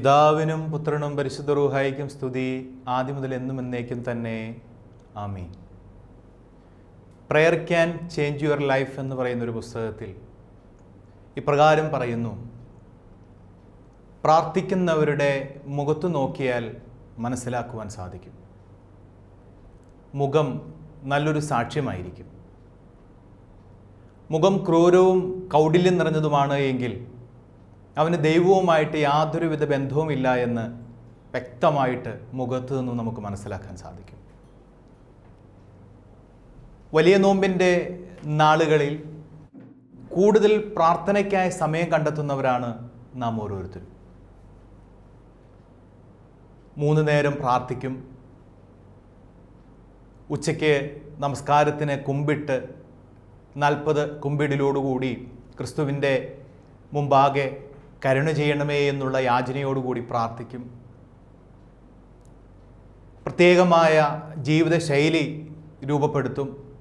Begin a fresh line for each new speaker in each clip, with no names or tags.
പിതാവിനും പുത്രനും പരിശുദ്ധ റൂഹായിക്കും സ്തുതി ആദ്യം മുതൽ എന്നും എന്നേക്കും തന്നെ. ആമീൻ. Prayer can change your life എന്ന് പറയുന്ന ഒരു പുസ്തകത്തിൽ ഇപ്രകാരം പറയുന്നു. പ്രാർത്ഥിക്കുന്നവരുടെ മുഖത്ത് നോക്കിയാൽ മനസ്സിലാക്കുവാൻ സാധിക്കും. മുഖം നല്ലൊരു സാക്ഷ്യമായിരിക്കും. മുഖം ക്രൂരവും കൗടില്യം നിറഞ്ഞതുമാണ് എങ്കിൽ അവന് ദൈവവുമായിട്ട് യാതൊരുവിധ ബന്ധവുമില്ല എന്ന് വ്യക്തമായിട്ട് മുഖത്ത് നിന്നും നമുക്ക് മനസ്സിലാക്കാൻ സാധിക്കും. വലിയ നോമ്പിന്റെ നാളുകളിൽ കൂടുതൽ പ്രാർത്ഥനയ്ക്കായി സമയം കണ്ടെത്തുന്നവരാണ് നാം ഓരോരുത്തരും. മൂന്ന് നേരം പ്രാർത്ഥിക്കും. ഉച്ചയ്ക്ക് നമസ്കാരത്തിന് കുമ്പിട്ട് നാൽപ്പത് കുമ്പിടിലോടുകൂടി ക്രിസ്തുവിന്റെ മുമ്പാകെ കരുണ ചെയ്യണമേ എന്നുള്ള യാചനയോടുകൂടി പ്രാർത്ഥിക്കും. പ്രത്യേകമായ ജീവിതശൈലി രൂപപ്പെടുത്തും.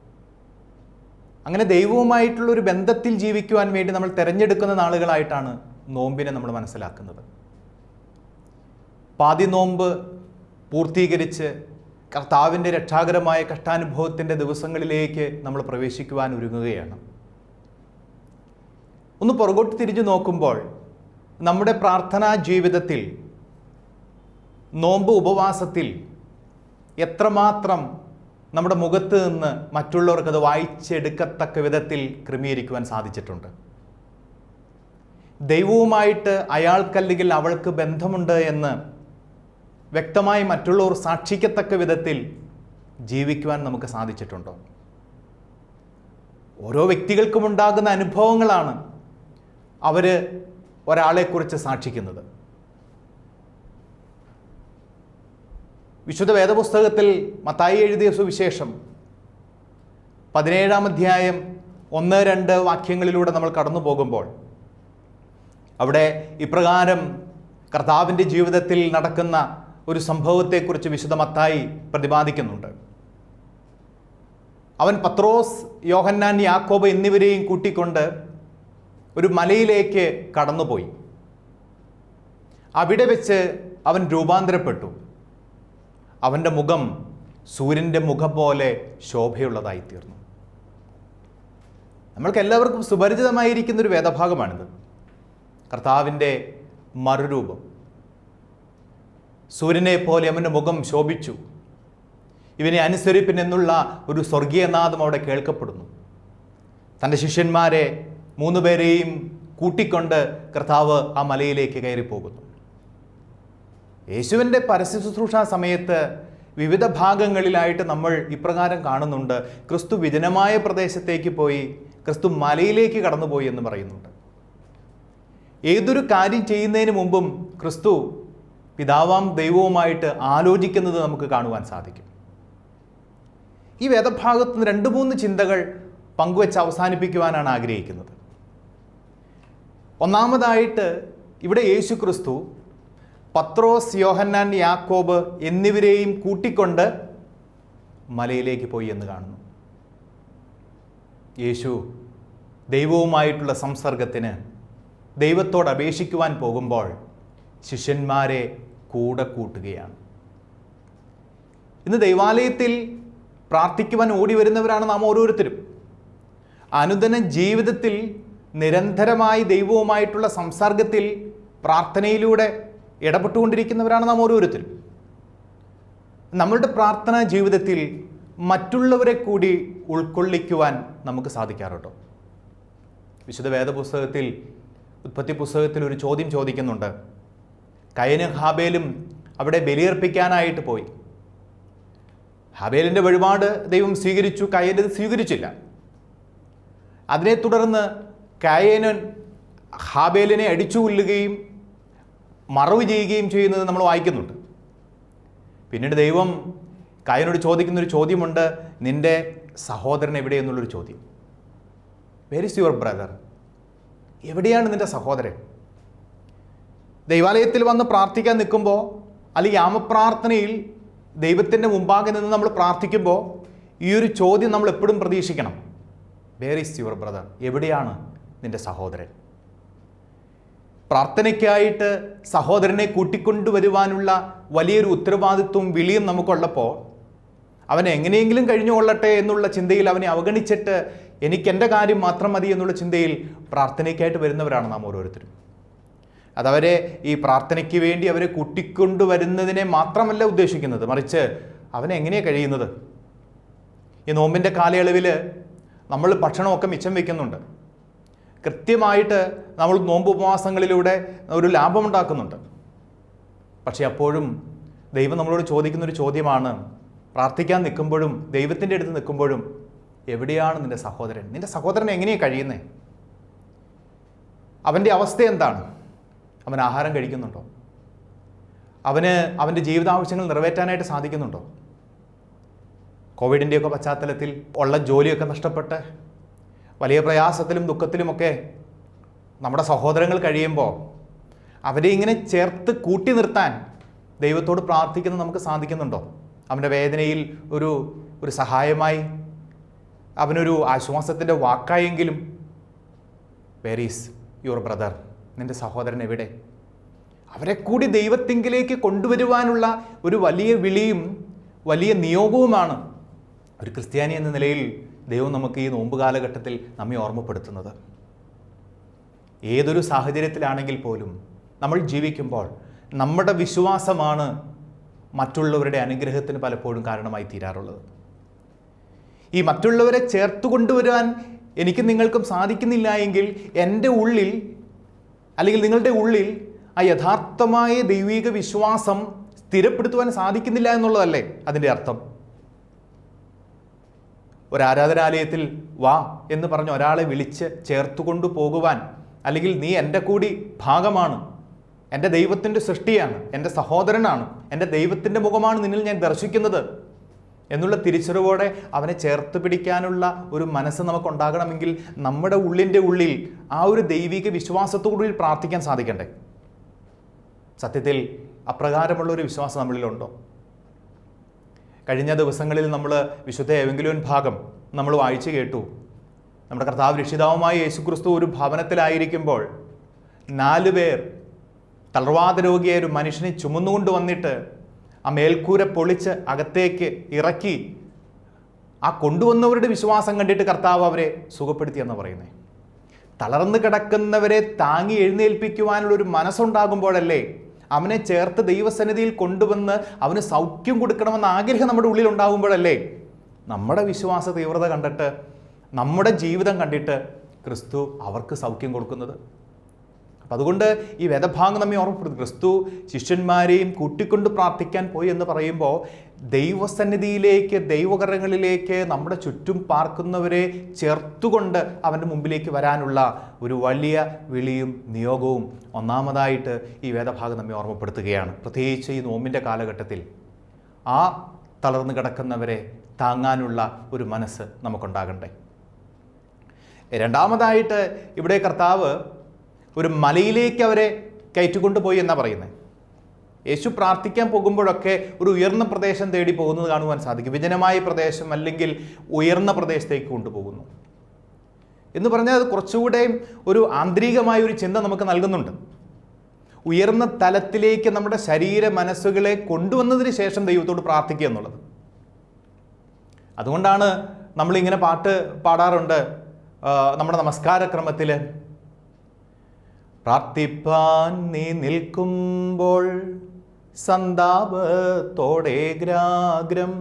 അങ്ങനെ ദൈവവുമായിട്ടുള്ളൊരു ബന്ധത്തിൽ ജീവിക്കുവാൻ വേണ്ടി നമ്മൾ തിരഞ്ഞെടുക്കുന്ന നാളുകളായിട്ടാണ് നോമ്പിനെ നമ്മൾ മനസ്സിലാക്കുന്നത്. പാതി നോമ്പ് പൂർത്തീകരിച്ച് കർത്താവിന്റെ രക്ഷാകരമായ കഷ്ടാനുഭവത്തിന്റെ ദിവസങ്ങളിലേക്ക് നമ്മൾ പ്രവേശിക്കുവാൻ ഒരുങ്ങുകയാണ്. ഒന്ന് പുറകോട്ട് തിരിഞ്ഞു നോക്കുമ്പോൾ നമ്മുടെ പ്രാർത്ഥനാ ജീവിതത്തിൽ നോമ്പ് ഉപവാസത്തിൽ എത്രമാത്രം നമ്മുടെ മുഖത്ത് നിന്ന് മറ്റുള്ളവർക്കത് വായിച്ചെടുക്കത്തക്ക വിധത്തിൽ ക്രമീകരിക്കുവാൻ സാധിച്ചിട്ടുണ്ട്. ദൈവവുമായിട്ട് അയാൾക്കല്ലെങ്കിൽ അവൾക്ക് ബന്ധമുണ്ട് എന്ന് വ്യക്തമായി മറ്റുള്ളവർ സാക്ഷിക്കത്തക്ക വിധത്തിൽ ജീവിക്കുവാൻ നമുക്ക് സാധിച്ചിട്ടുണ്ടോ? ഓരോ വ്യക്തികൾക്കും ഉണ്ടാകുന്ന അനുഭവങ്ങളാണ് അവർ ഒരാളെക്കുറിച്ച് സാക്ഷിക്കുന്നത്. വിശുദ്ധ വേദപുസ്തകത്തിൽ മത്തായി എഴുതിയ സുവിശേഷം പതിനേഴാം അധ്യായം ഒന്ന് രണ്ട് വാക്യങ്ങളിലൂടെ നമ്മൾ കടന്നു പോകുമ്പോൾ അവിടെ ഇപ്രകാരം കർത്താവിന്റെ ജീവിതത്തിൽ നടക്കുന്ന ഒരു സംഭവത്തെക്കുറിച്ച് വിശുദ്ധ മത്തായി പ്രതിപാദിക്കുന്നുണ്ട്. അവൻ പത്രോസ് യോഹന്നാൻ യാക്കോബ് എന്നിവരെയും കൂട്ടിക്കൊണ്ട് ഒരു മലയിലേക്ക് കടന്നുപോയി. അവിടെ വെച്ച് അവൻ രൂപാന്തരപ്പെട്ടു. അവന്റെ മുഖം സൂര്യന്റെ മുഖം പോലെ ശോഭയുള്ളതായി തീർന്നു നമ്മൾക്ക് എല്ലാവർക്കും സുപരിചിതമായിരിക്കുന്ന ഒരു വേദഭാഗമാണിത്. കർത്താവിന്റെ മറുരൂപം. സൂര്യനെ പോലെ അവന്റെ മുഖം ശോഭിച്ചു. ഇവനെ അനുസരിപ്പിൻ എന്നുള്ള ഒരു സ്വർഗീയനാദം അവിടെ കേൾക്കപ്പെടുന്നു. തന്റെ ശിഷ്യന്മാരെ മൂന്ന് പേരെയും കൂട്ടിക്കൊണ്ട് കർത്താവ് ആ മലയിലേക്ക് കയറിപ്പോകുന്നു. യേശുവിന്റെ പരസ്യ ശുശ്രൂഷ സമയത്ത് വിവിധ ഭാഗങ്ങളിലായിട്ട് നമ്മൾ ഇപ്രകാരം കാണുന്നുണ്ട്. ക്രിസ്തു വിജനമായ പ്രദേശത്തേക്ക് പോയി ക്രിസ്തു മലയിലേക്ക് കടന്നുപോയി എന്ന് പറയുന്നുണ്ട്. ഏതൊരു കാര്യം ചെയ്യുന്നതിന് മുമ്പും ക്രിസ്തു പിതാവാം ദൈവവുമായിട്ട് ആലോചിക്കുന്നത് നമുക്ക് കാണുവാൻ സാധിക്കും. ഈ വേദഭാഗത്ത് രണ്ട് മൂന്ന് ചിന്തകൾ പങ്കുവെച്ച് അവസാനിപ്പിക്കുവാനാണ് ആഗ്രഹിക്കുന്നത്. ഒന്നാമതായിട്ട് ഇവിടെ യേശു ക്രിസ്തു പത്രോസ് യോഹന്നാൻ യാക്കോബ് എന്നിവരെയും കൂട്ടിക്കൊണ്ട് മലയിലേക്ക് പോയി എന്ന് കാണുന്നു. യേശു ദൈവവുമായിട്ടുള്ള സംസർഗത്തിന് ദൈവത്തോട് അപേക്ഷിക്കുവാൻ പോകുമ്പോൾ ശിഷ്യന്മാരെ കൂടെ കൂട്ടുകയാണ്. ഇന്ന് ദൈവാലയത്തിൽ പ്രാർത്ഥിക്കുവാൻ ഓടി വരുന്നവരാണ് നാം ഓരോരുത്തരും. അനുദിന ജീവിതത്തിൽ നിരന്തരമായി ദൈവവുമായിട്ടുള്ള സംസാർഗത്തിൽ പ്രാർത്ഥനയിലൂടെ ഇടപെട്ടുകൊണ്ടിരിക്കുന്നവരാണ് നാം ഓരോരുത്തരും. നമ്മളുടെ പ്രാർത്ഥനാ ജീവിതത്തിൽ മറ്റുള്ളവരെ കൂടി ഉൾക്കൊള്ളിക്കുവാൻ നമുക്ക് സാധിക്കാറുണ്ടോ? വിശുദ്ധ വേദപുസ്തകത്തിൽ ഉത്പത്തി പുസ്തകത്തിൽ ഒരു ചോദ്യം ചോദിക്കുന്നുണ്ട്. കയന് ഹാബേലും അവിടെ ബലിയർപ്പിക്കാനായിട്ട് പോയി. ഹാബേലിന്റെ വഴിപാട് ദൈവം സ്വീകരിച്ചു കയനത് സ്വീകരിച്ചില്ല. അതിനെ തുടർന്ന് കയനൻ ഹാബേലിനെ അടിച്ചു കൊല്ലുകയും മറവ് ചെയ്യുകയും ചെയ്യുന്നത് നമ്മൾ വായിക്കുന്നുണ്ട്. പിന്നീട് ദൈവം കായനോട് ചോദിക്കുന്നൊരു ചോദ്യമുണ്ട് നിന്റെ സഹോദരൻ എവിടെ എവിടെയെന്നുള്ളൊരു ചോദ്യം. വെരി ഇസ് യുവർ ബ്രദർ എവിടെയാണ് നിന്റെ സഹോദരൻ? ദൈവാലയത്തിൽ വന്ന് പ്രാർത്ഥിക്കാൻ നിൽക്കുമ്പോൾ അല്ലെങ്കിൽ യാമപ്രാർത്ഥനയിൽ ദൈവത്തിന്റെ മുമ്പാകെ നിന്ന് നമ്മൾ പ്രാർത്ഥിക്കുമ്പോൾ ഈ ഒരു ചോദ്യം നമ്മൾ എപ്പോഴും പ്രതീക്ഷിക്കണം. വേർ ഈസ് യുവർ ബ്രദർ എവിടെയാണ് നിന്റെ സഹോദരൻ. പ്രാർത്ഥനയ്ക്കായിട്ട് സഹോദരനെ കൂട്ടിക്കൊണ്ടുവരുവാനുള്ള വലിയൊരു ഉത്തരവാദിത്വവും വിളിയും നമുക്കുള്ളപ്പോൾ അവനെ എങ്ങനെയെങ്കിലും കഴിഞ്ഞു കൊള്ളട്ടെ എന്നുള്ള ചിന്തയിൽ അവനെ അവഗണിച്ചിട്ട് എനിക്ക് എന്റെ കാര്യം മാത്രം മതി എന്നുള്ള ചിന്തയിൽ പ്രാർത്ഥനയ്ക്കായിട്ട് വരുന്നവരാണ് നാം ഓരോരുത്തരും. അതവരെ ഈ പ്രാർത്ഥനയ്ക്ക് വേണ്ടി അവരെ കൂട്ടിക്കൊണ്ടുവരുന്നതിനെ മാത്രമല്ല ഉദ്ദേശിക്കുന്നത്. മറിച്ച് അവനെങ്ങനെയാണ് കഴിയുന്നത്? ഈ നോമ്പിന്റെ കാലയളവിൽ നമ്മൾ ഭക്ഷണമൊക്കെ മിച്ചം വയ്ക്കുന്നുണ്ട്. കൃത്യമായിട്ട് നമ്മൾ നോമ്പ് ഉപവാസങ്ങളിലൂടെ ഒരു ലാഭമുണ്ടാക്കുന്നുണ്ട്. പക്ഷേ അപ്പോഴും ദൈവം നമ്മളോട് ചോദിക്കുന്ന ഒരു ചോദ്യമാണ് പ്രാർത്ഥിക്കാൻ നിൽക്കുമ്പോഴും ദൈവത്തിന്റെ അടുത്ത് നിൽക്കുമ്പോഴും എവിടെയാണ് നിന്റെ സഹോദരൻ? നിന്റെ സഹോദരൻ എങ്ങനെയാണ് കഴിയുന്നത് അവന്റെ അവസ്ഥ എന്താണ്? അവൻ ആഹാരം കഴിക്കുന്നുണ്ടോ? അവന് അവന്റെ ജീവിതാവശ്യങ്ങൾ നിറവേറ്റാനായിട്ട് സാധിക്കുന്നുണ്ടോ? കോവിഡിന്റെയൊക്കെ പശ്ചാത്തലത്തിൽ ഉള്ള ജോലിയൊക്കെ നഷ്ടപ്പെട്ട് വലിയ പ്രയാസത്തിലും ദുഃഖത്തിലുമൊക്കെ നമ്മുടെ സഹോദരങ്ങൾ കഴിയുമ്പോൾ അവരെ ഇങ്ങനെ ചേർത്ത് കൂട്ടി നിർത്താൻ ദൈവത്തോട് പ്രാർത്ഥിക്കുന്ന നമുക്ക് സാധിക്കുന്നുണ്ടോ? അവന്റെ വേദനയിൽ ഒരു ഒരു സഹായമായി അവനൊരു ആശ്വാസത്തിന്റെ വാക്കായെങ്കിലും വേർ ഈസ് യുവർ ബ്രദർ നിന്റെ സഹോദരൻ എവിടെ? അവരെ കൂടി ദൈവത്തിങ്കിലേക്ക് കൊണ്ടുവരുവാനുള്ള ഒരു വലിയ വിളിയും വലിയ നിയോഗവുമാണ് ഒരു ക്രിസ്ത്യാനി എന്ന നിലയിൽ ദൈവം നമുക്ക് ഈ നോമ്പ് കാലഘട്ടത്തിൽ നമ്മെ ഓർമ്മപ്പെടുത്തുന്നത്. ഏതൊരു സാഹചര്യത്തിലാണെങ്കിൽ പോലും നമ്മൾ ജീവിക്കുമ്പോൾ നമ്മുടെ വിശ്വാസമാണ് മറ്റുള്ളവരുടെ അനുഗ്രഹത്തിന് പലപ്പോഴും കാരണമായി തീരാറുള്ളത്. ഈ മറ്റുള്ളവരെ ചേർത്ത് കൊണ്ടുവരാൻ എനിക്ക് നിങ്ങൾക്കും സാധിക്കുന്നില്ല എങ്കിൽ എന്റെ ഉള്ളിൽ അല്ലെങ്കിൽ നിങ്ങളുടെ ഉള്ളിൽ ആ യഥാർത്ഥമായ ദൈവിക വിശ്വാസം സ്ഥിരപ്പെടുത്തുവാൻ സാധിക്കുന്നില്ല എന്നുള്ളതല്ലേ അതിന്റെ അർത്ഥം? ഒരു ആരാധനാലയത്തിൽ വാ എന്ന് പറഞ്ഞ് ഒരാളെ വിളിച്ച് ചേർത്ത് കൊണ്ടു പോകുവാൻ അല്ലെങ്കിൽ നീ എന്റെ കൂടി ഭാഗമാണ് എന്റെ ദൈവത്തിന്റെ സൃഷ്ടിയാണ് എന്റെ സഹോദരനാണ് എന്റെ ദൈവത്തിന്റെ മുഖമാണ് നിന്നിൽ ഞാൻ ദർശിക്കുന്നത് എന്നുള്ള തിരിച്ചറിവോടെ അവനെ ചേർത്ത് പിടിക്കാനുള്ള ഒരു മനസ്സ് നമുക്കുണ്ടാകണമെങ്കിൽ നമ്മുടെ ഉള്ളിന്റെ ഉള്ളിൽ ആ ഒരു ദൈവിക വിശ്വാസത്തോടുകൂടി പ്രാർത്ഥിക്കാൻ സാധിക്കണ്ടേ? സത്യത്തിൽ അപ്രകാരമുള്ള ഒരു വിശ്വാസം നമ്മളിലുണ്ടോ? കഴിഞ്ഞ ദിവസങ്ങളിൽ നമ്മൾ വിശുദ്ധ ഏവെങ്കിലും ഭാഗം നമ്മൾ വായിച്ചു കേട്ടു. നമ്മുടെ കർത്താവ് രക്ഷിതാവുമായ യേശുക്രിസ്തു ഒരു ഭവനത്തിലായിരിക്കുമ്പോൾ നാല് പേർ തളർവാദ രോഗിയെ ഒരു മനുഷ്യനെ ചുമന്നുകൊണ്ട് വന്നിട്ട് ആ മേൽക്കൂര പൊളിച്ച് അകത്തേക്ക് ഇറക്കി ആ കൊണ്ടുവന്നവരുടെ വിശ്വാസം കണ്ടിട്ട് കർത്താവ് അവരെ സുഖപ്പെടുത്തിയെന്ന് പറയുന്നത് തളർന്നു കിടക്കുന്നവരെ താങ്ങി എഴുന്നേൽപ്പിക്കുവാനുള്ളൊരു മനസ്സുണ്ടാകുമ്പോഴല്ലേ അവനെ ചേർത്ത് ദൈവസന്നിധിയിൽ കൊണ്ടുവന്ന് അവന് സൗഖ്യം കൊടുക്കണമെന്ന ആഗ്രഹം നമ്മുടെ ഉള്ളിൽ ഉണ്ടാകുമ്പോഴല്ലേ നമ്മുടെ വിശ്വാസ തീവ്രത കണ്ടിട്ട് നമ്മുടെ ജീവിതം കണ്ടിട്ട് ക്രിസ്തു അവർക്ക് സൗഖ്യം കൊടുക്കുന്നത്? അപ്പം അതുകൊണ്ട് ഈ വേദഭാഗം നമ്മെ ഓർമ്മപ്പെടുത്തും. ക്രിസ്തു ശിഷ്യന്മാരെയും കൂട്ടിക്കൊണ്ട് പ്രാർത്ഥിക്കാൻ പോയി എന്ന് പറയുമ്പോൾ ദൈവസന്നിധിയിലേക്ക് ദൈവകരങ്ങളിലേക്ക് നമ്മുടെ ചുറ്റും പാർക്കുന്നവരെ ചേർത്തുകൊണ്ട് അവന്റെ മുമ്പിലേക്ക് വരാനുള്ള ഒരു വലിയ വിളിയും നിയോഗവും ഒന്നാമതായിട്ട് ഈ വേദഭാഗം നമ്മെ ഓർമ്മപ്പെടുത്തുകയാണ്. പ്രത്യേകിച്ച് ഈ നോമ്പിന്റെ കാലഘട്ടത്തിൽ ആ തളർന്നു കിടക്കുന്നവരെ താങ്ങാനുള്ള ഒരു മനസ്സ് നമുക്കുണ്ടാകണ്ടേ. രണ്ടാമതായിട്ട് ഇവിടെ കർത്താവ് ഒരു മലയിലേക്ക് അവരെ കയറ്റിക്കൊണ്ടുപോയി എന്നാണ് പറയുന്നത്? യേശു പ്രാർത്ഥിക്കാൻ പോകുമ്പോഴൊക്കെ ഒരു ഉയർന്ന പ്രദേശം തേടി പോകുന്നത് കാണുവാൻ സാധിക്കും. വിജനമായ പ്രദേശം അല്ലെങ്കിൽ ഉയർന്ന പ്രദേശത്തേക്ക് കൊണ്ടുപോകുന്നു. എന്ന് പറഞ്ഞാൽ അത് കുറച്ചുകൂടെ ഒരു ആന്തരികമായ ഒരു ചിന്ത നമുക്ക് നൽകുന്നുണ്ട്. ഉയർന്ന തലത്തിലേക്ക് നമ്മുടെ ശരീര മനസ്സുകളെ കൊണ്ടുവന്നതിന് ശേഷം ദൈവത്തോട് പ്രാർത്ഥിക്കുക എന്നുള്ളത്. അതുകൊണ്ടാണ് നമ്മളിങ്ങനെ പാട്ട് പാടാറുണ്ട് നമ്മുടെ നമസ്കാരക്രമത്തിൽ പ്രാർത്ഥിപ്പാൻ നീ നിൽക്കുമ്പോൾ സന്താപത്തോടെ ഗ്രാഗ്രം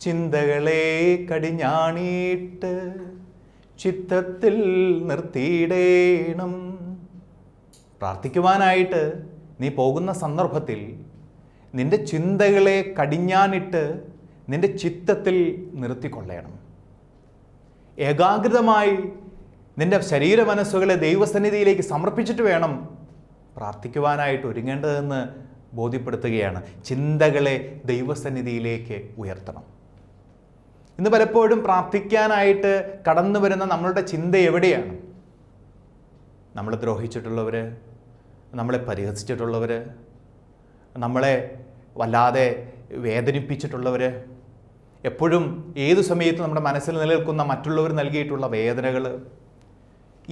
ചിന്തകളെ കടിഞ്ഞാണിയിട്ട് ചിത്തത്തിൽ നിർത്തിയിടേണം. പ്രാർത്ഥിക്കുവാനായിട്ട് നീ പോകുന്ന സന്ദർഭത്തിൽ നിന്റെ ചിന്തകളെ കടിഞ്ഞാനിട്ട് നിന്റെ ചിത്തത്തിൽ നിർത്തിക്കൊള്ളണം. ഏകാഗ്രതമായി നിന്റെ ശരീര മനസ്സുകളെ ദൈവസന്നിധിയിലേക്ക് സമർപ്പിച്ചിട്ട് വേണം പ്രാർത്ഥിക്കുവാനായിട്ട് ഒരുങ്ങേണ്ടതെന്ന് ബോധ്യപ്പെടുത്തുകയാണ്. ചിന്തകളെ ദൈവസന്നിധിയിലേക്ക് ഉയർത്തണം. ഇന്ന് പലപ്പോഴും പ്രാർത്ഥിക്കാനായിട്ട് കടന്നു വരുന്ന നമ്മളുടെ ചിന്ത എവിടെയാണ്? നമ്മളെ ദ്രോഹിച്ചിട്ടുള്ളവർ നമ്മളെ പരിഹസിച്ചിട്ടുള്ളവർ നമ്മളെ വല്ലാതെ വേദനിപ്പിച്ചിട്ടുള്ളവർ എപ്പോഴും ഏതു സമയത്തും നമ്മുടെ മനസ്സിൽ നിലനിൽക്കുന്ന മറ്റുള്ളവർ നൽകിയിട്ടുള്ള വേദനകൾ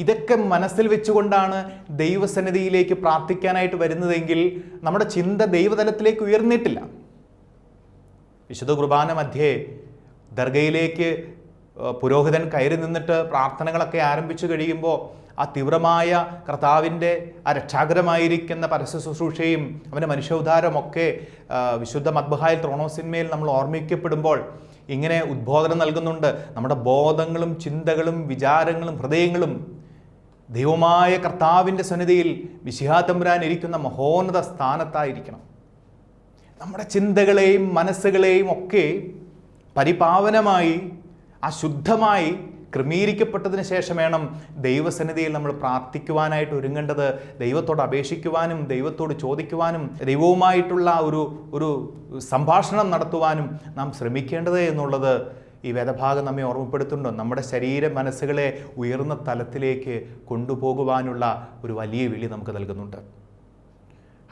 ഇതൊക്കെ മനസ്സിൽ വെച്ചുകൊണ്ടാണ് ദൈവസന്നിധിയിലേക്ക് പ്രാർത്ഥിക്കാനായിട്ട് വരുന്നതെങ്കിൽ നമ്മുടെ ചിന്ത ദൈവതലത്തിലേക്ക് ഉയർന്നിട്ടില്ല. വിശുദ്ധ കുർബാന മധ്യേ ദർഗയിലേക്ക് പുരോഹിതൻ കയറി നിന്നിട്ട് പ്രാർത്ഥനകളൊക്കെ ആരംഭിച്ചു കഴിയുമ്പോൾ ആ തീവ്രമായ കർത്താവിന്റെ ആ രക്ഷാകരമായിരിക്കുന്ന പരസ്യ ശുശ്രൂഷയും അവന്റെ മനുഷ്യോദ്ധാരമൊക്കെ വിശുദ്ധ മദ്ബഹായിൽ ത്രോണോസിന്മേൽ നമ്മൾ ഓർമ്മിക്കപ്പെടുമ്പോൾ ഇങ്ങനെ ഉദ്ബോധനം നൽകുന്നുണ്ട്. നമ്മുടെ ബോധങ്ങളും ചിന്തകളും വിചാരങ്ങളും ഹൃദയങ്ങളും ദൈവമായ കർത്താവിന്റെ സന്നിധിയിൽ വിശിഹാതമ്പുരാൻ ഇരിക്കുന്ന മഹോന്നത സ്ഥാനത്തായിരിക്കണം. നമ്മുടെ ചിന്തകളെയും മനസ്സുകളെയും ഒക്കെ പരിപാവനമായി അശുദ്ധമായി ക്രമീകരിക്കപ്പെട്ടതിന് ശേഷം വേണം ദൈവസന്നിധിയിൽ നമ്മൾ പ്രാർത്ഥിക്കുവാനായിട്ട് ഒരുങ്ങേണ്ടത്. ദൈവത്തോട് അപേക്ഷിക്കുവാനും ദൈവത്തോട് ചോദിക്കുവാനും ദൈവവുമായിട്ടുള്ള ഒരു ഒരു സംഭാഷണം നടത്തുവാനും നാം ശ്രമിക്കേണ്ടത് എന്നുള്ളത് ഈ വേദഭാഗം നമ്മെ ഓർമ്മപ്പെടുത്തുന്നുണ്ടോ? നമ്മുടെ ശരീര മനസ്സുകളെ ഉയർന്ന തലത്തിലേക്ക് കൊണ്ടുപോകുവാനുള്ള ഒരു വലിയ വിളി നമുക്ക് നൽകുന്നുണ്ട്.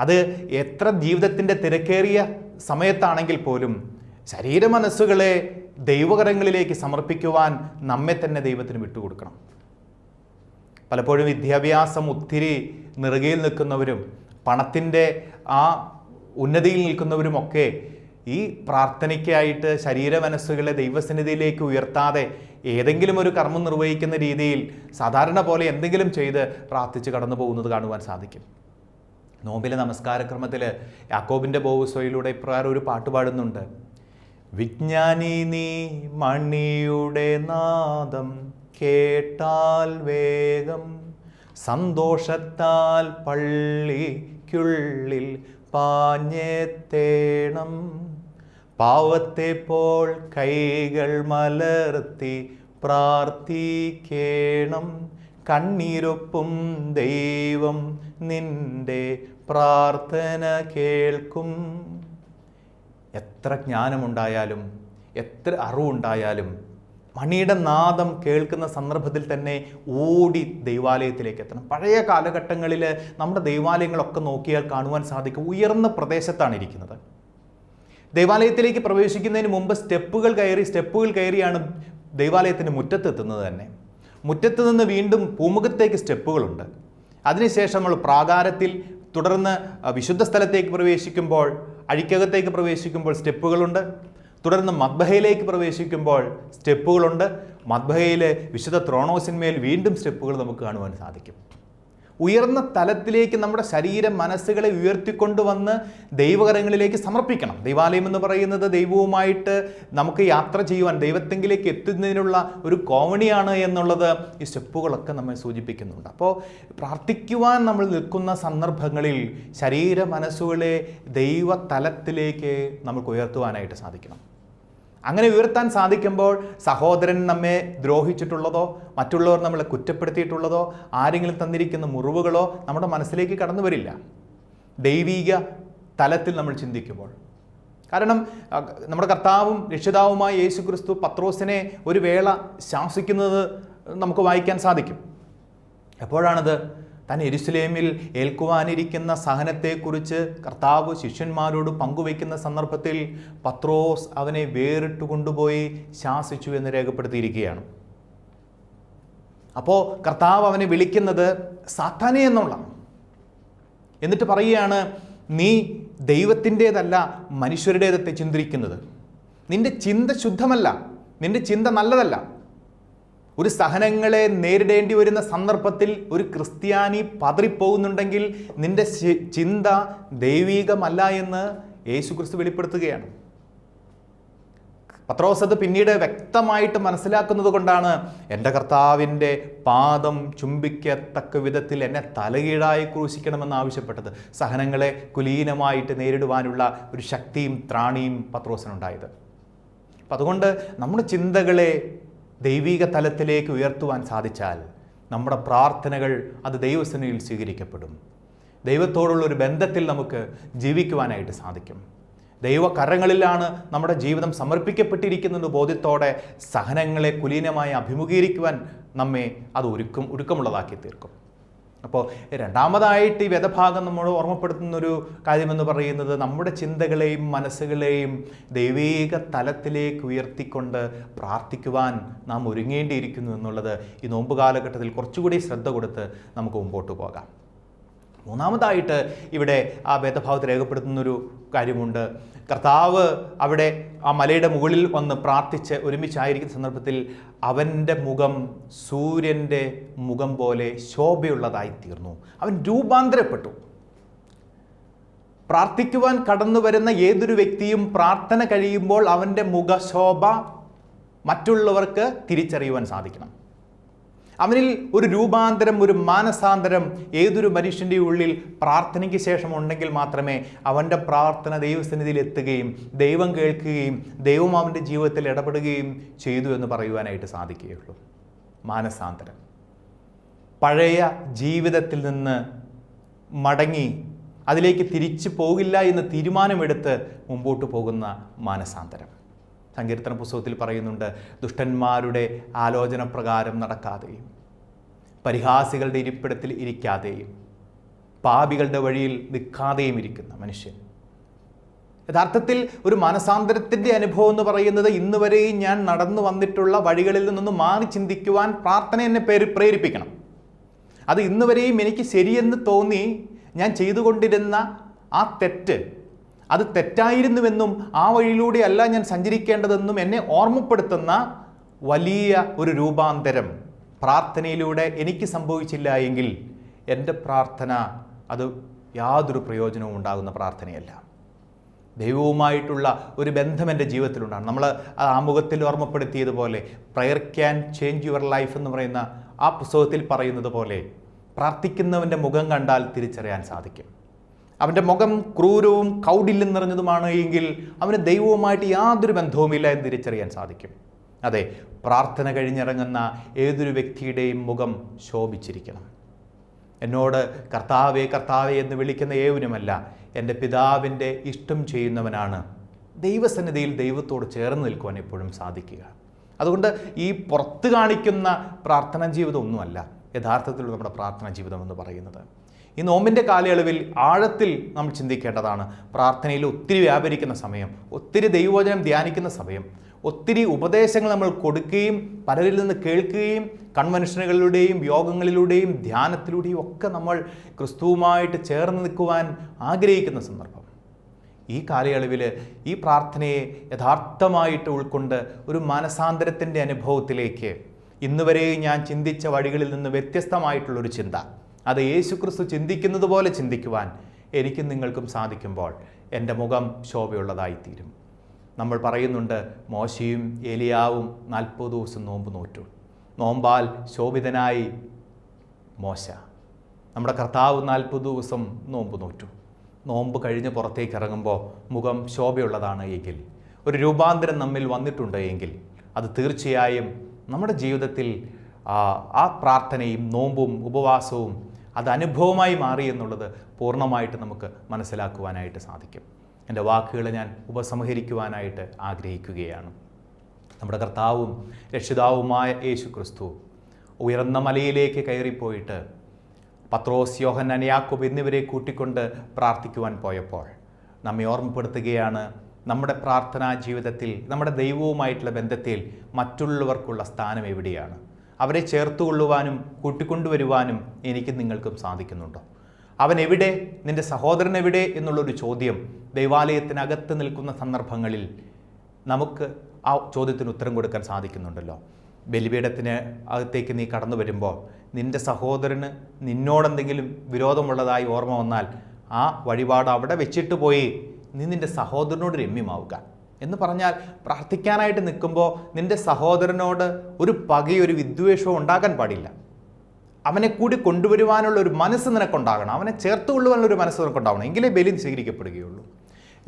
അത് എത്ര ജീവിതത്തിന്റെ തിരക്കേറിയ സമയത്താണെങ്കിൽ പോലും ശരീര മനസ്സുകളെ ദൈവകരങ്ങളിലേക്ക് സമർപ്പിക്കുവാൻ നമ്മെ തന്നെ ദൈവത്തിന് വിട്ടുകൊടുക്കണം. പലപ്പോഴും വിദ്യാഭ്യാസം ഒത്തിരി നിറുകയിൽ നിൽക്കുന്നവരും പണത്തിന്റെ ആ ഉന്നതിയിൽ നിൽക്കുന്നവരുമൊക്കെ ഈ പ്രാർത്ഥനയ്ക്കായിട്ട് ശരീര മനസ്സുകളെ ദൈവസന്നിധിയിലേക്ക് ഉയർത്താതെ ഏതെങ്കിലും ഒരു കർമ്മം നിർവഹിക്കുന്ന രീതിയിൽ സാധാരണ പോലെ എന്തെങ്കിലും ചെയ്ത് പ്രാർത്ഥിച്ച് കടന്നു പോകുന്നത് കാണുവാൻ സാധിക്കും. നോമ്പിലെ നമസ്കാരക്രമത്തിൽ യാക്കോബിന്റെ ബോവുസോയിലൂടെ ഇപ്രകാരം ഒരു പാട്ട് പാടുന്നുണ്ട്. വിജ്ഞാനി നീ മണിയുടെ നാദം കേട്ടാൽ വേഗം സന്തോഷത്താൽ പള്ളിക്കുള്ളിൽ പാഞ്ഞെത്തേണം. പാവത്തെ പോൾ കൈകൾ മലർത്തി പ്രാർത്ഥിക്കേണം. കണ്ണീരൊപ്പും ദൈവം നിന്റെ പ്രാർത്ഥന കേൾക്കും. എത്ര ജ്ഞാനമുണ്ടായാലും എത്ര അറിവുണ്ടായാലും മണിയുടെ നാദം കേൾക്കുന്ന സന്ദർഭത്തിൽ തന്നെ ഓടി ദൈവാലയത്തിലേക്ക് എത്തണം. പഴയ കാലഘട്ടങ്ങളിൽ നമ്മുടെ ദൈവാലയങ്ങളൊക്കെ നോക്കിയാൽ കാണുവാൻ സാധിക്കും. ഉയർന്ന പ്രദേശത്താണ് ഇരിക്കുന്നത്. ദൈവാലയത്തിലേക്ക് പ്രവേശിക്കുന്നതിന് മുമ്പ് സ്റ്റെപ്പുകൾ കയറി സ്റ്റെപ്പുകൾ കയറിയാണ് ദൈവാലയത്തിന്റെ മുറ്റത്തെത്തുന്നത് തന്നെ. മുറ്റത്ത് നിന്ന് വീണ്ടും പൂമുഖത്തേക്ക് സ്റ്റെപ്പുകളുണ്ട്. അതിനുശേഷം നമ്മൾ പ്രാകാരത്തിൽ തുടർന്ന് വിശുദ്ധ സ്ഥലത്തേക്ക് പ്രവേശിക്കുമ്പോൾ അഴിക്കകത്തേക്ക് പ്രവേശിക്കുമ്പോൾ സ്റ്റെപ്പുകളുണ്ട്. തുടർന്ന് മദ്ബഹയിലേക്ക് പ്രവേശിക്കുമ്പോൾ സ്റ്റെപ്പുകളുണ്ട്. മദ്ബഹയിലെ വിശുദ്ധ ത്രോണോസിന്മേൽ വീണ്ടും സ്റ്റെപ്പുകൾ നമുക്ക് കാണുവാൻ സാധിക്കും. ഉയർന്ന തലത്തിലേക്ക് നമ്മുടെ ശരീരം മനസ്സുകളെ ഉയർത്തിക്കൊണ്ടുവന്ന് ദൈവകരങ്ങളിലേക്ക് സമർപ്പിക്കണം. ദൈവാലയം എന്ന് പറയുന്നത് ദൈവവുമായിട്ട് നമുക്ക് യാത്ര ചെയ്യുവാൻ ദൈവത്തെങ്കിലേക്ക് എത്തുന്നതിനുള്ള ഒരു കോവണിയാണ് എന്നുള്ളത് ഈ സ്റ്റെപ്പുകളൊക്കെ നമ്മൾ സൂചിപ്പിക്കുന്നുണ്ട്. അപ്പോൾ പ്രാർത്ഥിക്കുവാൻ നമ്മൾ നിൽക്കുന്ന സന്ദർഭങ്ങളിൽ ശരീര മനസ്സുകളെ ദൈവ തലത്തിലേക്ക് നമുക്ക് ഉയർത്തുവാനായിട്ട് സാധിക്കണം. അങ്ങനെ ഉയർത്താൻ സാധിക്കുമ്പോൾ സഹോദരൻ നമ്മെ ദ്രോഹിച്ചിട്ടുള്ളതോ മറ്റുള്ളവർ നമ്മളെ കുറ്റപ്പെടുത്തിയിട്ടുള്ളതോ ആരെങ്കിലും തന്നിരിക്കുന്ന മുറിവുകളോ നമ്മുടെ മനസ്സിലേക്ക് കടന്നു വരില്ല. ദൈവീക തലത്തിൽ നമ്മൾ ചിന്തിക്കുമ്പോൾ. കാരണം നമ്മുടെ കർത്താവും രക്ഷിതാവുമായ യേശു ക്രിസ്തു പത്രോസിനെ ഒരു വേള ശാസിക്കുന്നത് നമുക്ക് വായിക്കാൻ സാധിക്കും. എപ്പോഴാണത്? താൻ എരുസലേമിൽ ഏൽക്കുവാനിരിക്കുന്ന സഹനത്തെക്കുറിച്ച് കർത്താവ് ശിഷ്യന്മാരോട് പങ്കുവയ്ക്കുന്ന സന്ദർഭത്തിൽ പത്രോസ് അവനെ വേറിട്ട് കൊണ്ടുപോയി ശാസിച്ചു എന്ന് രേഖപ്പെടുത്തിയിരിക്കുകയാണ്. അപ്പോൾ കർത്താവ് അവനെ വിളിക്കുന്നത് സാത്താനെ എന്നുള്ള. എന്നിട്ട് പറയുകയാണ് നീ ദൈവത്തിന്റേതല്ല മനുഷ്യരുടേതത്തെ ചിന്തിക്കുന്നത്. നിന്റെ ചിന്ത ശുദ്ധമല്ല. നിന്റെ ചിന്ത നല്ലതല്ല. ഒരു സഹനങ്ങളെ നേരിടേണ്ടി വരുന്ന സന്ദർഭത്തിൽ ഒരു ക്രിസ്ത്യാനി പതറിപ്പോകുന്നുണ്ടെങ്കിൽ നിന്റെ ചിന്ത ദൈവീകമല്ല എന്ന് യേശു ക്രിസ്തു വെളിപ്പെടുത്തുകയാണ്. പത്രോസ് അത് പിന്നീട് വ്യക്തമായിട്ട് മനസ്സിലാക്കുന്നത് കൊണ്ടാണ് എന്റെ കർത്താവിന്റെ പാദം ചുംബിക്കത്തക്ക വിധത്തിൽ എന്നെ തലകീഴായി ക്രൂശിക്കണമെന്ന് ആവശ്യപ്പെട്ടത്. സഹനങ്ങളെ കുലീനമായിട്ട് നേരിടുവാനുള്ള ഒരു ശക്തിയും ത്രാണിയും പത്രോസിനുണ്ടായത്. അപ്പം അതുകൊണ്ട് നമ്മുടെ ചിന്തകളെ ദൈവിക തലത്തിലേക്ക് ഉയർത്തുവാൻ സാധിച്ചാൽ നമ്മുടെ പ്രാർത്ഥനകൾ അത് ദൈവസേനയിൽ സ്വീകരിക്കപ്പെടും. ദൈവത്തോടുള്ള ഒരു ബന്ധത്തിൽ നമുക്ക് ജീവിക്കുവാനായിട്ട് സാധിക്കും. ദൈവകരങ്ങളിലാണ് നമ്മുടെ ജീവിതം സമർപ്പിക്കപ്പെട്ടിരിക്കുന്ന ബോധ്യത്തോടെ സഹനങ്ങളെ കുലീനമായി അഭിമുഖീകരിക്കുവാൻ നമ്മെ അത് ഒരുക്കും ഒരുക്കമുള്ളതാക്കി തീർക്കും അപ്പോൾ രണ്ടാമതായിട്ട് ഈ വേദഭാഗം നമ്മൾ ഓർമ്മപ്പെടുത്തുന്നൊരു കാര്യമെന്ന് പറയുന്നത് നമ്മുടെ ചിന്തകളെയും മനസ്സുകളെയും ദൈവീക തലത്തിലേക്ക് ഉയർത്തിക്കൊണ്ട് പ്രാർത്ഥിക്കുവാൻ നാം ഒരുങ്ങേണ്ടിയിരിക്കുന്നു എന്നുള്ളത് ഈ നോമ്പ് കാലഘട്ടത്തിൽ കുറച്ചുകൂടി ശ്രദ്ധ കൊടുത്ത് നമുക്ക് മുമ്പോട്ട് പോകാം. മൂന്നാമതായിട്ട് ഇവിടെ ആ ഭേദഭാവത്തിൽ രേഖപ്പെടുത്തുന്നൊരു കാര്യമുണ്ട്. കർത്താവ് അവിടെ ആ മലയുടെ മുകളിൽ വന്ന് പ്രാർത്ഥിച്ച് ഒരുമിച്ചായിരിക്കുന്ന സന്ദർഭത്തിൽ അവന്റെ മുഖം സൂര്യന്റെ മുഖം പോലെ ശോഭയുള്ളതായി തീർന്നു അവൻ രൂപാന്തരപ്പെട്ടു. പ്രാർത്ഥിക്കുവാൻ കടന്നു വരുന്ന ഏതൊരു വ്യക്തിയും പ്രാർത്ഥന കഴിയുമ്പോൾ അവന്റെ മുഖശോഭ മറ്റുള്ളവർക്ക് തിരിച്ചറിയുവാൻ സാധിക്കണം. അവനിൽ ഒരു രൂപാന്തരം ഒരു മാനസാന്തരം ഏതൊരു മനുഷ്യന്റെ ഉള്ളിൽ പ്രാർത്ഥനയ്ക്ക് ശേഷം ഉണ്ടെങ്കിൽ മാത്രമേ അവന്റെ പ്രാർത്ഥന ദൈവസന്നിധിയിൽ എത്തുകയും ദൈവം കേൾക്കുകയും ദൈവം അവന്റെ ജീവിതത്തിൽ ഇടപെടുകയും ചെയ്തു എന്ന് പറയുവാനായിട്ട് സാധിക്കുകയുള്ളൂ. മാനസാന്തരം. പഴയ ജീവിതത്തിൽ നിന്ന് മടങ്ങി അതിലേക്ക് തിരിച്ചു പോകില്ല എന്ന് തീരുമാനമെടുത്ത് മുമ്പോട്ട് പോകുന്ന മാനസാന്തരം. സങ്കീർത്തന പുസ്തകത്തിൽ പറയുന്നുണ്ട് ദുഷ്ടന്മാരുടെ ആലോചന പ്രകാരം നടക്കാതെയും പരിഹാസികളുടെ ഇരിപ്പിടത്തിൽ ഇരിക്കാതെയും പാപികളുടെ വഴിയിൽ നിൽക്കാതെയും ഇരിക്കുന്ന മനുഷ്യൻ. യഥാർത്ഥത്തിൽ ഒരു മനസാന്തരത്തിന്റെ അനുഭവം എന്ന് പറയുന്നത് ഇന്ന് വരെയും ഞാൻ നടന്നു വന്നിട്ടുള്ള വഴികളിൽ നിന്നൊന്ന് മാറി ചിന്തിക്കുവാൻ പ്രാർത്ഥന എന്നെ പേര് പ്രേരിപ്പിക്കണം. അത് ഇന്ന് വരെയും എനിക്ക് ശരിയെന്ന് തോന്നി ഞാൻ ചെയ്തുകൊണ്ടിരുന്ന ആ തെറ്റ് അത് തെറ്റായിരുന്നുവെന്നും ആ വഴിയിലൂടെ അല്ല ഞാൻ സഞ്ചരിക്കേണ്ടതെന്നും എന്നെ ഓർമ്മപ്പെടുത്തുന്ന വലിയ ഒരു രൂപാന്തരം പ്രാർത്ഥനയിലൂടെ എനിക്ക് സംഭവിച്ചില്ല എങ്കിൽ എന്റെ പ്രാർത്ഥന അത് യാതൊരു പ്രയോജനവും ഉണ്ടാകുന്ന പ്രാർത്ഥനയല്ല. ദൈവവുമായിട്ടുള്ള ഒരു ബന്ധം എന്റെ ജീവിതത്തിലുണ്ടാണ്. നമ്മൾ ആമുഖത്തിൽ ഓർമ്മപ്പെടുത്തിയതുപോലെ prayer can change your life എന്ന് പറയുന്ന ആ പുസ്തകത്തിൽ പറയുന്നത് പോലെ പ്രാർത്ഥിക്കുന്നവന്റെ മുഖം കണ്ടാൽ തിരിച്ചറിയാൻ സാധിക്കും. അവന്റെ മുഖം ക്രൂരവും കൗടില്യം നിറഞ്ഞതുമാണ് എങ്കിൽ അവന് ദൈവവുമായിട്ട് യാതൊരു ബന്ധവുമില്ല എന്ന് തിരിച്ചറിയാൻ സാധിക്കും. അതെ പ്രാർത്ഥന കഴിഞ്ഞിറങ്ങുന്ന ഏതൊരു വ്യക്തിയുടെയും മുഖം ശോഭിച്ചിരിക്കണം. എന്നോട് കർത്താവേ കർത്താവേ എന്ന് വിളിക്കുന്ന ഏവനുമല്ല എന്റെ പിതാവിന്റെ ഇഷ്ടം ചെയ്യുന്നവനാണ്. ദൈവസന്നിധിയിൽ ദൈവത്തോട് ചേർന്ന് നിൽക്കുവാൻ എപ്പോഴും സാധിക്കുക. അതുകൊണ്ട് ഈ പുറത്ത് കാണിക്കുന്ന പ്രാർത്ഥനാ ജീവിതം ഒന്നുമല്ല യഥാർത്ഥത്തിലുള്ള നമ്മുടെ പ്രാർത്ഥനാ ജീവിതം എന്ന് പറയുന്നത്. ഈ നോമ്പിന്റെ കാലയളവിൽ ആഴത്തിൽ നമ്മൾ ചിന്തിക്കേണ്ടതാണ്. പ്രാർത്ഥനയിൽ ഒത്തിരി വ്യാപരിക്കുന്ന സമയം ഒത്തിരി ദൈവവചനം ധ്യാനിക്കുന്ന സമയം ഒത്തിരി ഉപദേശങ്ങൾ നമ്മൾ കൊടുക്കുകയും പലരിൽ നിന്ന് കേൾക്കുകയും കൺവെൻഷനുകളിലൂടെയും യോഗങ്ങളിലൂടെയും ധ്യാനത്തിലൂടെയും ഒക്കെ നമ്മൾ ക്രിസ്തുവുമായിട്ട് ചേർന്ന് നിൽക്കുവാൻ ആഗ്രഹിക്കുന്ന സന്ദർഭം. ഈ കാലയളവിൽ ഈ പ്രാർത്ഥനയെ യഥാർത്ഥമായിട്ട് ഉൾക്കൊണ്ട് ഒരു മനസാന്തരത്തിന്റെ അനുഭവത്തിലേക്ക് ഇന്നുവരെ ഞാൻ ചിന്തിച്ച വഴികളിൽ നിന്ന് വ്യത്യസ്തമായിട്ടുള്ളൊരു ചിന്ത. അത് യേശുക്രിസ്തു ചിന്തിക്കുന്നത് പോലെ ചിന്തിക്കുവാൻ എനിക്കും നിങ്ങൾക്കും സാധിക്കുമ്പോൾ എന്റെ മുഖം ശോഭയുള്ളതായിത്തീരും. നമ്മൾ പറയുന്നുണ്ട് മോശയും ഏലിയാവും നാൽപ്പത് ദിവസം നോമ്പ് നോറ്റു. നോമ്പാൽ ശോഭിതനായി മോശ. നമ്മുടെ കർത്താവ് നാൽപ്പത് ദിവസം നോമ്പ് നോറ്റു. നോമ്പ് കഴിഞ്ഞ് പുറത്തേക്ക് ഇറങ്ങുമ്പോൾ മുഖം ശോഭയുള്ളതാണ് എങ്കിൽ ഒരു രൂപാന്തരം നമ്മിൽ വന്നിട്ടുണ്ട് എങ്കിൽ അത് തീർച്ചയായും നമ്മുടെ ജീവിതത്തിൽ ആ, ആ പ്രാർത്ഥനയും നോമ്പും ഉപവാസവും അത് അനുഭവമായി മാറി എന്നുള്ളത് പൂർണമായിട്ട് നമുക്ക് മനസ്സിലാക്കുവാനായിട്ട് സാധിക്കും. എന്റെ വാക്കുകൾ ഞാൻ ഉപസംഹരിക്കുവാനായിട്ട് ആഗ്രഹിക്കുകയാണ്. നമ്മുടെ കർത്താവും രക്ഷിതാവുമായ യേശു ക്രിസ്തു ഉയർന്ന മലയിലേക്ക് കയറിപ്പോയിട്ട് പത്രോസ് യോഹൻ അനയാക്കോബ് എന്നിവരെ കൂട്ടിക്കൊണ്ട് പ്രാർത്ഥിക്കുവാൻ പോയപ്പോൾ നമ്മെ ഓർമ്മപ്പെടുത്തുകയാണ് നമ്മുടെ പ്രാർത്ഥനാ ജീവിതത്തിൽ നമ്മുടെ ദൈവവുമായിട്ടുള്ള ബന്ധത്തിൽ മറ്റുള്ളവർക്കുള്ള സ്ഥാനം എവിടെയാണ്? അവരെ ചേർത്തുകൊള്ളുവാനും കൂട്ടിക്കൊണ്ടുവരുവാനും എനിക്ക് നിങ്ങൾക്കും സാധിക്കുന്നുണ്ടോ? അവൻ എവിടെ? നിന്റെ സഹോദരൻ എവിടെ? എന്നുള്ളൊരു ചോദ്യം ദൈവാലയത്തിനകത്ത് നിൽക്കുന്ന സന്ദർഭങ്ങളിൽ നമുക്ക് ആ ചോദ്യത്തിന് ഉത്തരം കൊടുക്കാൻ സാധിക്കുന്നുണ്ടല്ലോ. ബലിപീഠത്തിന് അകത്തേക്ക് നീ കടന്നു വരുമ്പോൾ നിന്റെ സഹോദരന് നിന്നോടെന്തെങ്കിലും വിരോധമുള്ളതായി ഓർമ്മ വന്നാൽ ആ വഴിപാട് അവിടെ വെച്ചിട്ട് പോയി. നീ നിന്റെ സഹോദരനോട് രമ്യമാവുക. എന്ന് പറഞ്ഞാൽ പ്രാർത്ഥിക്കാനായിട്ട് നിൽക്കുമ്പോൾ നിന്റെ സഹോദരനോട് ഒരു പകയോ ഒരു വിദ്വേഷവും ഉണ്ടാക്കാൻ പാടില്ല. അവനെ കൂടി കൊണ്ടുവരുവാനുള്ള ഒരു മനസ്സ് നിനക്കുണ്ടാകണം. അവനെ ചേർത്ത് കൊള്ളുവാനുള്ള ഒരു മനസ്സ് നിനക്കുണ്ടാവണം. എങ്കിലേ ബലി സ്വീകരിക്കപ്പെടുകയുള്ളൂ.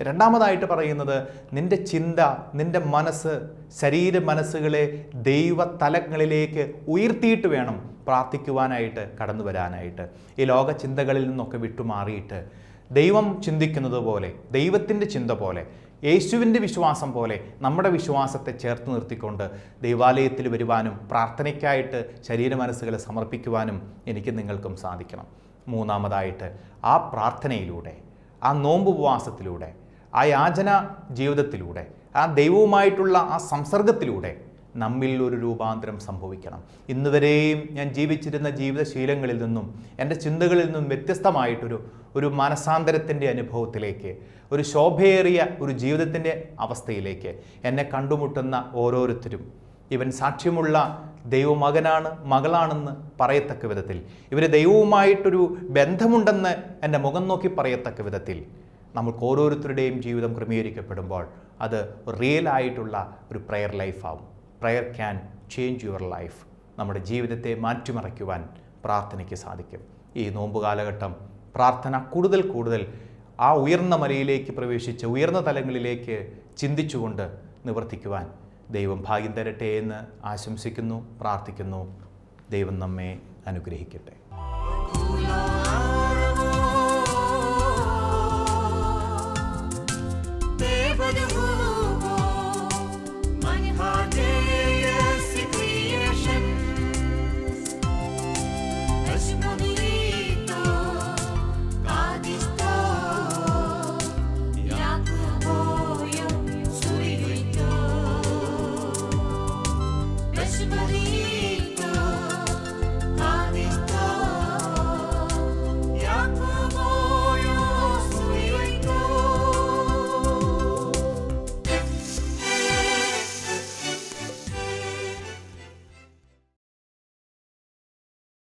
രണ്ടാമതായിട്ട് പറയുന്നത് നിന്റെ ചിന്ത നിന്റെ മനസ്സ് ശരീര മനസ്സുകളെ ദൈവ തലങ്ങളിലേക്ക് ഉയർത്തിയിട്ട് വേണം പ്രാർത്ഥിക്കുവാനായിട്ട് കടന്നു വരാനായിട്ട്. ഈ ലോക ചിന്തകളിൽ നിന്നൊക്കെ വിട്ടുമാറിയിട്ട് ദൈവം ചിന്തിക്കുന്നത് പോലെ ദൈവത്തിന്റെ ചിന്ത പോലെ യേശുവിന്റെ വിശ്വാസം പോലെ നമ്മുടെ വിശ്വാസത്തെ ചേർത്ത് നിർത്തിക്കൊണ്ട് ദൈവാലയത്തിൽ വരുവാനും പ്രാർത്ഥനയ്ക്കായിട്ട് ശരീര മനസ്സുകളെ സമർപ്പിക്കുവാനും എനിക്ക് നിങ്ങൾക്കും സാധിക്കണം. മൂന്നാമതായിട്ട് ആ പ്രാർത്ഥനയിലൂടെ ആ നോമ്പ് ഉപവാസത്തിലൂടെ ആ യാചന ജീവിതത്തിലൂടെ ആ ദൈവവുമായിട്ടുള്ള ആ സംസർഗത്തിലൂടെ നമ്മിൽ ഒരു രൂപാന്തരം സംഭവിക്കണം. ഇന്നുവരെയും ഞാൻ ജീവിച്ചിരുന്ന ജീവിതശീലങ്ങളിൽ നിന്നും എന്റെ ചിന്തകളിൽ നിന്നും വ്യത്യസ്തമായിട്ടൊരു ഒരു മനസാന്തരത്തിന്റെ അനുഭവത്തിലേക്ക് ഒരു ശോഭയേറിയ ഒരു ജീവിതത്തിന്റെ അവസ്ഥയിലേക്ക് എന്നെ കണ്ടുമുട്ടുന്ന ഓരോരുത്തരും. ഇവൻ സാക്ഷ്യമുള്ള ദൈവമകനാണ് മകളാണെന്ന് പറയത്തക്ക വിധത്തിൽ ഇവർ ദൈവവുമായിട്ടൊരു ബന്ധമുണ്ടെന്ന് എന്റെ മുഖം നോക്കി പറയത്തക്ക വിധത്തിൽ നമുക്ക് ഓരോരുത്തരുടെയും ജീവിതം ക്രമീകരിക്കപ്പെടുമ്പോൾ അത് റിയൽ ആയിട്ടുള്ള ഒരു prayer ലൈഫാവും. Prayer can change your life. നമ്മുടെ ജീവിതത്തെ മാറ്റിമറിക്കുവാൻ പ്രാർത്ഥനയ്ക്ക് സാധിക്കും. ഈ നോമ്പ് കാലഘട്ടം പ്രാർത്ഥന കൂടുതൽ കൂടുതൽ ആ ഉയർന്ന മലയിലേക്ക് പ്രവേശിച്ച് ഉയർന്ന തലങ്ങളിലേക്ക് ചിന്തിച്ചുകൊണ്ട് നിവർത്തിക്കുവാൻ ദൈവം ഭാഗ്യം തരട്ടെ എന്ന് ആശംസിക്കുന്നു പ്രാർത്ഥിക്കുന്നു. ദൈവം നമ്മെ അനുഗ്രഹിക്കട്ടെ.